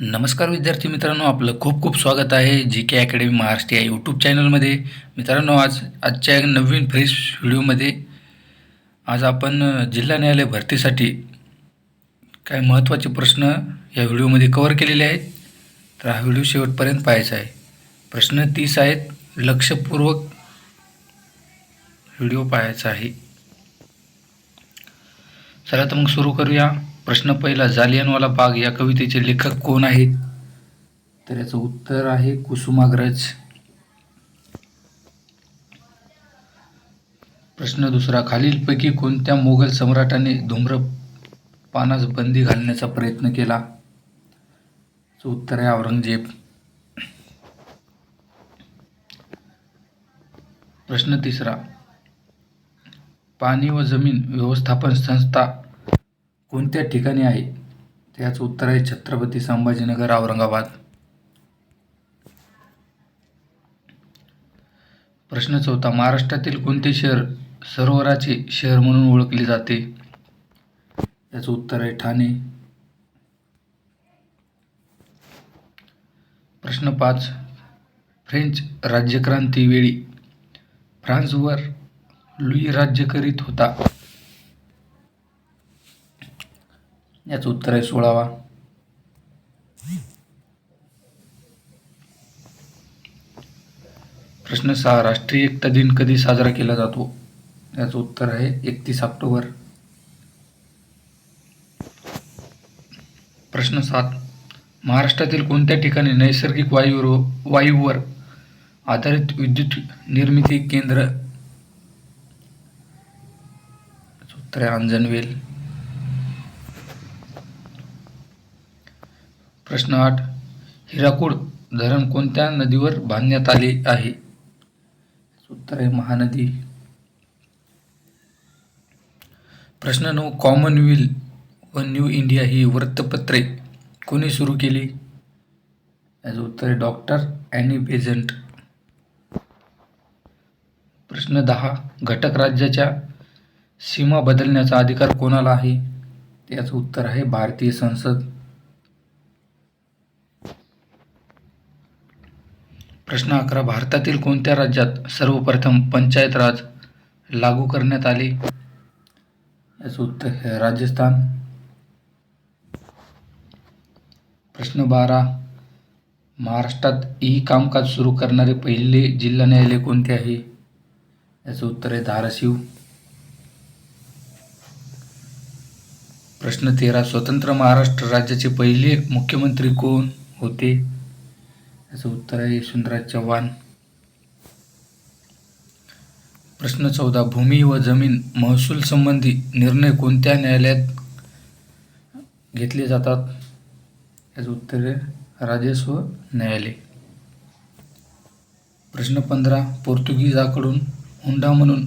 नमस्कार विद्यार्थी मित्रांनो आपलं खूप खूप स्वागत आहे जी के अकॅडमी महाराष्ट्र या यूट्यूब चॅनलमध्ये मित्रांनो आज आजच्या एक नवीन फ्रेश व्हिडिओमध्ये आज आपण जिल्हा न्यायालय भरतीसाठी काय महत्त्वाचे प्रश्न या व्हिडिओमध्ये कवर केलेले आहेत. तर हा व्हिडिओ शेवटपर्यंत पाहायचा आहे. प्रश्न तीस आहेत. लक्षपूर्वक व्हिडिओ पाहायचा आहे. चला तर मग सुरू करूया. प्रश्न पहिला जालियनवाला बाग या कवितेचे लेखक कोण आहेत? तर याचं उत्तर आहे कुसुमाग्रज. प्रश्न दुसरा खालीलपैकी कोणत्या मोगल सम्राटाने धूम्रपानास बंदी घालण्याचा प्रयत्न केला? उत्तर आहे औरंगजेब. प्रश्न तिसरा पाणी व जमीन व्यवस्थापन संस्था कोणत्या ठिकाणी आहे? त्याचं उत्तर आहे छत्रपती संभाजीनगर औरंगाबाद. प्रश्न चौथा महाराष्ट्रातील कोणते शहर सरोवराचे शहर म्हणून ओळखले जाते? याचं उत्तर आहे ठाणे. प्रश्न पाच फ्रेंच राज्यक्रांतीवेळी फ्रान्सवर लुई राज्य करीत होता. याचं उत्तर आहे सोळावा. प्रश्न सहा राष्ट्रीय एकता दिन कधी साजरा केला जातो? याचं उत्तर आहे एकतीस ऑक्टोबर. प्रश्न सात महाराष्ट्रातील कोणत्या ठिकाणी नैसर्गिक वायूवर वायूवर आधारित विद्युत निर्मिती केंद्र? उत्तर आहे अंजनवेल. प्रश्न आठ. हिराकूड धरण कोणत्या नदीवर बांधण्यात आले आहे? उत्तर आहे महानदी. प्रश्न नऊ. कॉमनवेल्थ व न्यू इंडिया ही वृत्तपत्रे कोणी सुरू केली? याचं उत्तर आहे डॉक्टर ॲनी बेझंट. प्रश्न दहा. घटक राज्याच्या सीमा बदलण्याचा अधिकार कोणाला आहे? याचं उत्तर आहे भारतीय संसद. प्रश्न अकरा. भारतातील कोणत्या राज्यात सर्वप्रथम पंचायत राज लागू करण्यात आले? याचं उत्तर आहे राजस्थान. प्रश्न बारा. महाराष्ट्रात ई कामकाज सुरू करणारे पहिले जिल्हा न्यायालय कोणते आहे? याचं उत्तर आहे धाराशिव. प्रश्न तेरा. स्वतंत्र महाराष्ट्र राज्याचे पहिले मुख्यमंत्री कोण होते? याचं उत्तर आहे यशवंतराज चव्हाण. प्रश्न चौदा भूमी व जमीन महसूल संबंधी निर्णय कोणत्या न्यायालयात घेतले जातात? याचं उत्तर आहे राजस्व न्यायालय. प्रश्न पंधरा पोर्तुगीजाकडून हुंडा म्हणून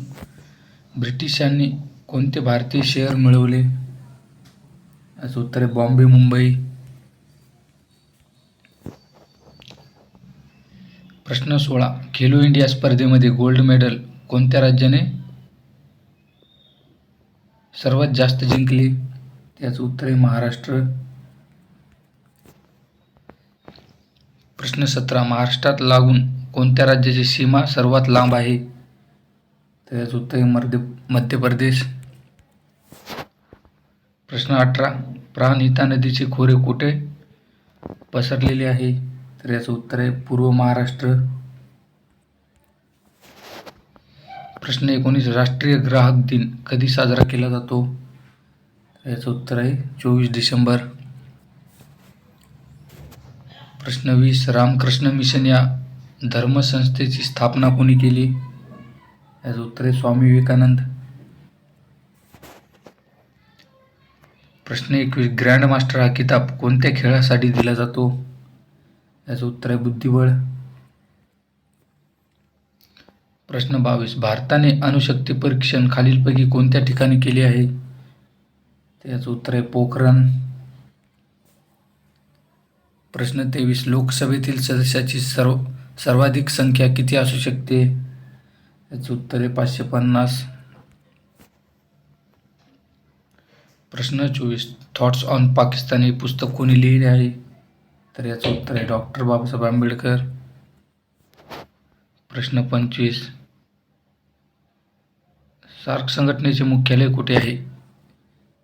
ब्रिटिशांनी कोणते भारतीय शहर मिळवले? याचं उत्तर आहे बॉम्बे मुंबई. प्रश्न सोळा. खेलो इंडिया स्पर्धेमध्ये गोल्ड मेडल कोणत्या राज्याने? सर्वात जास्त जिंकले? त्याचं उत्तर आहे महाराष्ट्र. प्रश्न सतरा. महाराष्ट्रात लागून कोणत्या राज्याची सीमा सर्वात लांब आहे? तर याचं उत्तर आहे मध्य मध्य प्रदेश. प्रश्न अठरा. प्राणहिता नदीचे खोरे कुठे पसरलेले आहे? तर याचं उत्तर आहे पूर्व महाराष्ट्र. प्रश्न एकोणीस राष्ट्रीय ग्राहक दिन कधी साजरा केला जातो? याचं उत्तर आहे चोवीस डिसेंबर. प्रश्न वीस रामकृष्ण मिशन या धर्मसंस्थेची स्थापना कोणी केली? याचं उत्तर आहे स्वामी विवेकानंद. प्रश्न एकवीस ग्रँड मास्टर हा किताब कोणत्या खेळासाठी दिला जातो? याचं उत्तर आहे बुद्धिबळ. प्रश्न बावीस. भारताने अणुशक्ती परीक्षण खालीलपैकी कोणत्या ठिकाणी केले आहे? त्याचं उत्तर आहे पोखरण. प्रश्न तेवीस. लोकसभेतील सदस्याची सर्व सर्वाधिक संख्या किती असू शकते? याचं उत्तर आहे पाचशे पन्नास. प्रश्न चोवीस. थॉट्स ऑन पाकिस्तान हे पुस्तक कोणी लिहिले आहे? तर याचं उत्तर आहे डॉक्टर बाबासाहेब आंबेडकर. प्रश्न पंचवीस. सार्क संघटनेचे मुख्यालय कुठे आहे?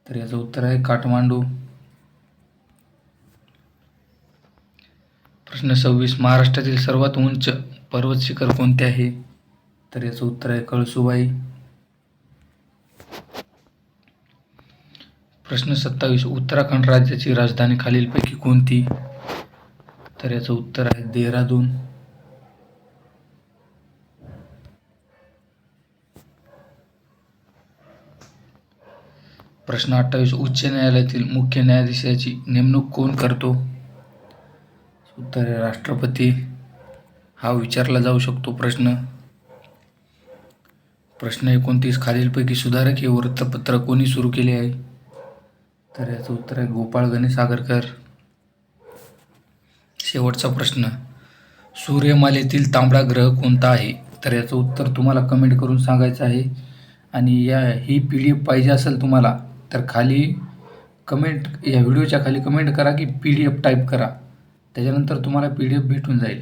तर याचं उत्तर आहे काठमांडू. प्रश्न सव्वीस. महाराष्ट्रातील सर्वात उंच पर्वत शिखर कोणते आहे? तर याचं उत्तर आहे कळसुबाई. प्रश्न सत्तावीस. उत्तराखंड राज्याची राजधानी खालीलपैकी कोणती? तर याचं उत्तर आहे देहरादून. प्रश्न अठ्ठावीस उच्च न्यायालयातील मुख्य न्यायाधीशाची नेमणूक कोण करतो? उत्तर आहे राष्ट्रपती. हा विचारला जाऊ शकतो प्रश्न. प्रश्न एकोणतीस खालीलपैकी सुधारक हे वृत्तपत्र कोणी सुरू केले आहे? तर याचं उत्तर आहे गोपाळ गणेश आगरकर. शेवटचा प्रश्न. सूर्यमालेतील तांबडा ग्रह कोणता आहे? तर याचं उत्तर तुम्हाला कमेंट करून सांगायचं आहे. आणि या ही पी डी एफ पाहिजे असेल तुम्हाला तर खाली कमेंट या व्हिडिओच्या खाली कमेंट करा की पी डी एफ टाईप करा. त्याच्यानंतर तुम्हाला पी डी एफ भेटून जाईल.